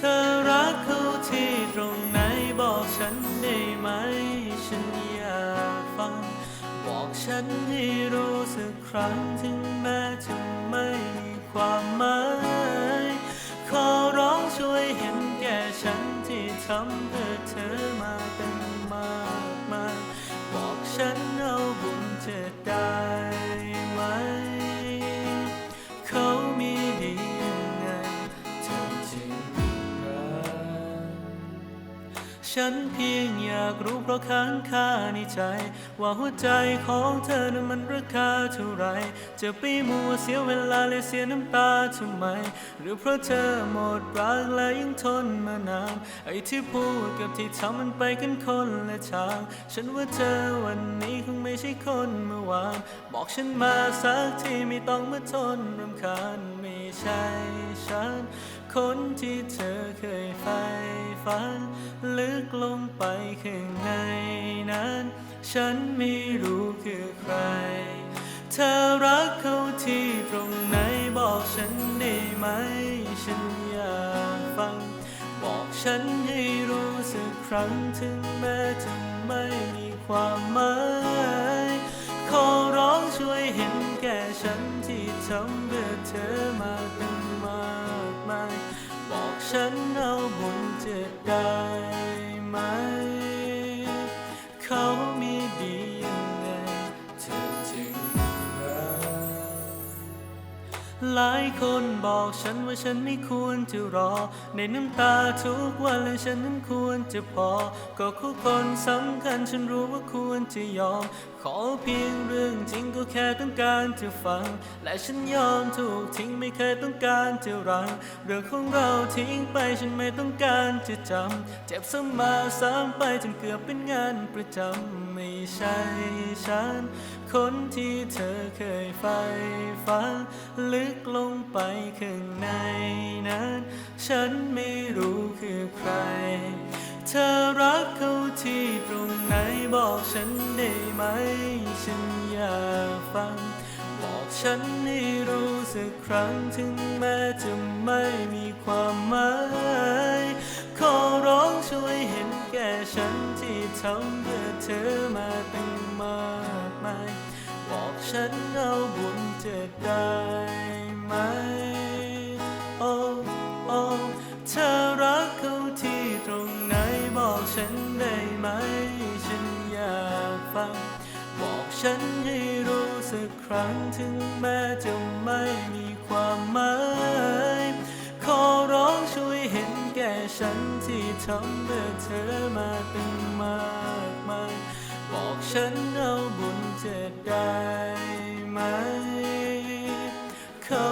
ธอรักเขาที่ตรงไหนบอกฉันได้ไหม ฉันอยากฟัง บอกฉันให้รู้สักครั้งถึงแม้จะไม่มีความหมายขอร้องช่วยเห็นแก่ฉันที่ทำเพื่อเธอมาเป็นมากมายบอกฉัน ฉันเพียงอยากรู้เพราะค้างคาในใจ ว่าหัวใจของเธอนั้นมันราคาเท่าไร จะไปมัวเสียเวลาและเสียน้ำตาทำไม หรือเพราะเธอหมดรักและยังทนมานาน ไอ้ที่พูดกับที่ทำมันไปกันคนละทาง ฉันว่าเธอวันนี้คงไม่ใช่คนเมื่อวาน บอกฉันมาสักทีไม่ต้องมาทนรำคาญไม่ใช่ฉัน คนที่เธอเคยใฝ่ฝัน ลึกลงไปข้างในนั้น ฉันไม่รู้คือใคร เธอรักเขาที่ตรงไหนบอกฉันได้ไหม ฉันอยากฟัง บอกฉันให้รู้สักครั้งถึงแม้จะไม่มีความหมาย ฉันเอาบนเจะได้ไหม หลายคนบอกฉันว่าฉันไม่ควรจะรอ ในน้ำตาทุกวันและฉันนั้นควรจะพอ ก็คู่คนสำคัญฉันรู้ว่าควรจะยอม ขอเพียงเรื่องจริงก็แค่ต้องการจะฟัง และฉันยอมถูกทิ้งไม่เคยต้องการจะรัง เรื่องของเราทิ้งไปฉันไม่ต้องการจะจำ เจ็บซ้ำมาซ้ำไปจนเกือบเป็นงานประจำ ไม่ใช่ฉัน คนที่เธอเคยใฝ่ฝัน ลึกลงไปข้างในนั้น ฉันไม่รู้คือใคร เธอรักเขาที่ตรงไหนบอกฉันได้ไหม ฉันอยากฟัง บอกฉันให้รู้สักครั้งถึงแม้จะไม่มีความหมาย ขอร้องช่วยเห็นแก่ฉันที่ทำเพื่อเธอมาตั้งมากมายบอกฉันเอาบุญจะได้ไหม โอ้โอ้เธอรักเขาที่ตรงไหนบอกฉันได้ไหม ฉันอยากฟัง บอกฉันให้ สักครั้งถึงแม้จะไม่มีความหมายขอร้องช่วยเห็นแก่ฉันที่ทำเพื่อเธอมาเป็นมากมายบอกฉันเอาบุญจะได้ไหมเขา